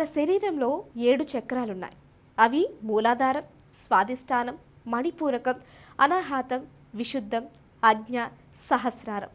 మన శరీరంలో ఏడు చక్రాలున్నాయి. అవి మూలాధారం స్వాధిష్టానం మణిపూరకం అనాహాతం విశుద్ధం అజ్ఞ సహస్రారం.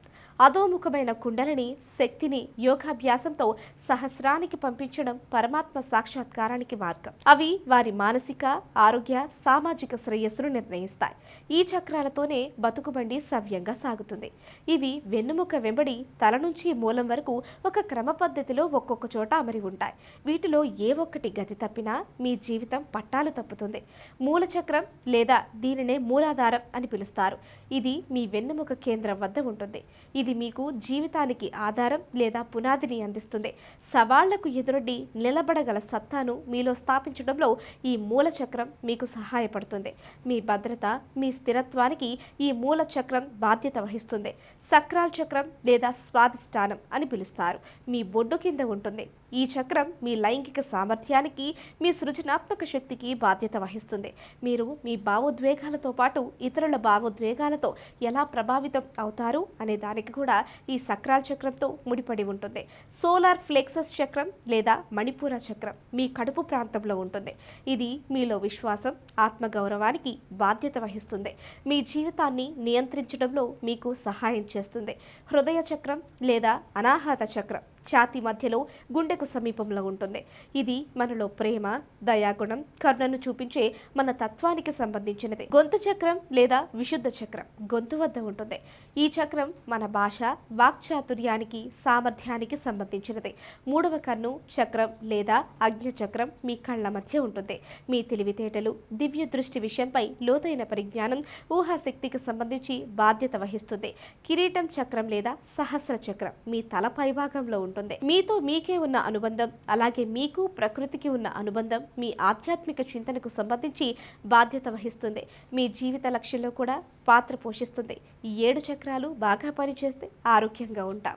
అధోముఖమైన కుండలని శక్తిని యోగాభ్యాసంతో సహస్రానికి పంపించడం పరమాత్మ సాక్షాత్కారానికి మార్గం. అవి వారి మానసిక ఆరోగ్య సామాజిక శ్రేయస్సును నిర్ణయిస్తాయి. ఈ చక్రాలతోనే బతుకుబండి సవ్యంగా సాగుతుంది. ఇవి వెన్నుముక వెంబడి తల నుంచి మూలం వరకు ఒక క్రమ పద్ధతిలో ఒక్కొక్క చోట అమరి ఉంటాయి. వీటిలో ఏ ఒక్కటి గతి తప్పినా మీ జీవితం పట్టాలు తప్పుతుంది. మూల చక్రం లేదా దీనినే మూలాధారం అని పిలుస్తారు. ఇది మీ వెన్నుముక కేంద్రం వద్ద ఉంటుంది. ఇది ఇది మీకు జీవితానికి ఆధారం లేదా పునాదిని అందిస్తుంది. సవాళ్ళకు ఎదురొడ్డి నిలబడగల సత్తాను మీలో స్థాపించడంలో ఈ మూల చక్రం మీకు సహాయపడుతుంది. మీ భద్రత మీ స్థిరత్వానికి ఈ మూల చక్రం బాధ్యత వహిస్తుంది. సక్రాల్ చక్రం లేదా స్వాదిష్టానం అని పిలుస్తారు. మీ బొడ్డు కింద ఉంటుంది. ఈ చక్రం మీ లైంగిక సామర్థ్యానికి మీ సృజనాత్మక శక్తికి బాధ్యత వహిస్తుంది. మీరు మీ భావోద్వేగాలతో పాటు ఇతరుల భావోద్వేగాలతో ఎలా ప్రభావితం అవుతారు అనే దానికి కూడా ఈ సక్రాల చక్రంతో ముడిపడి ఉంటుంది. సోలార్ ఫ్లెక్సస్ చక్రం లేదా మణిపూర చక్రం మీ కడుపు ప్రాంతంలో ఉంటుంది. ఇది మీలో విశ్వాసం ఆత్మగౌరవానికి బాధ్యత వహిస్తుంది. మీ జీవితాన్ని నియంత్రించడంలో మీకు సహాయం చేస్తుంది. హృదయ చక్రం లేదా అనాహత చక్రం. ఛాతి మధ్యలో గుండెకు సమీపంలో ఉంటుంది. ఇది మనలో ప్రేమ దయాగుణం కరుణను చూపించే మన తత్వానికి సంబంధించినది. గొంతు చక్రం లేదా విశుద్ధ చక్రం గొంతు వద్ద ఉంటుంది. ఈ చక్రం మన భాష వాక్చాతుర్యానికి సామర్థ్యానికి సంబంధించినది. మూడవ కన్ను చక్రం లేదా అగ్ని చక్రం మీ కళ్ళ మధ్య ఉంటుంది. మీ తెలివితేటలు దివ్య దృష్టి విషయంపై లోతైన పరిజ్ఞానం ఊహాశక్తికి సంబంధించి బాధ్యత వహిస్తుంది. కిరీటం చక్రం లేదా సహస్ర చక్రం మీ తల పైభాగంలో ఉంటుంది. మీతో మీకే ఉన్న అనుబంధం అలాగే మీకు ప్రకృతికి ఉన్న అనుబంధం మీ ఆధ్యాత్మిక చింతనకు సంబంధించి బాధ్యత వహిస్తుంది. మీ జీవిత లక్ష్యంలో కూడా పాత్ర పోషిస్తుంది. ఈ ఏడు చక్రాలు బాగా పనిచేస్తే ఆరోగ్యంగా ఉంటాం.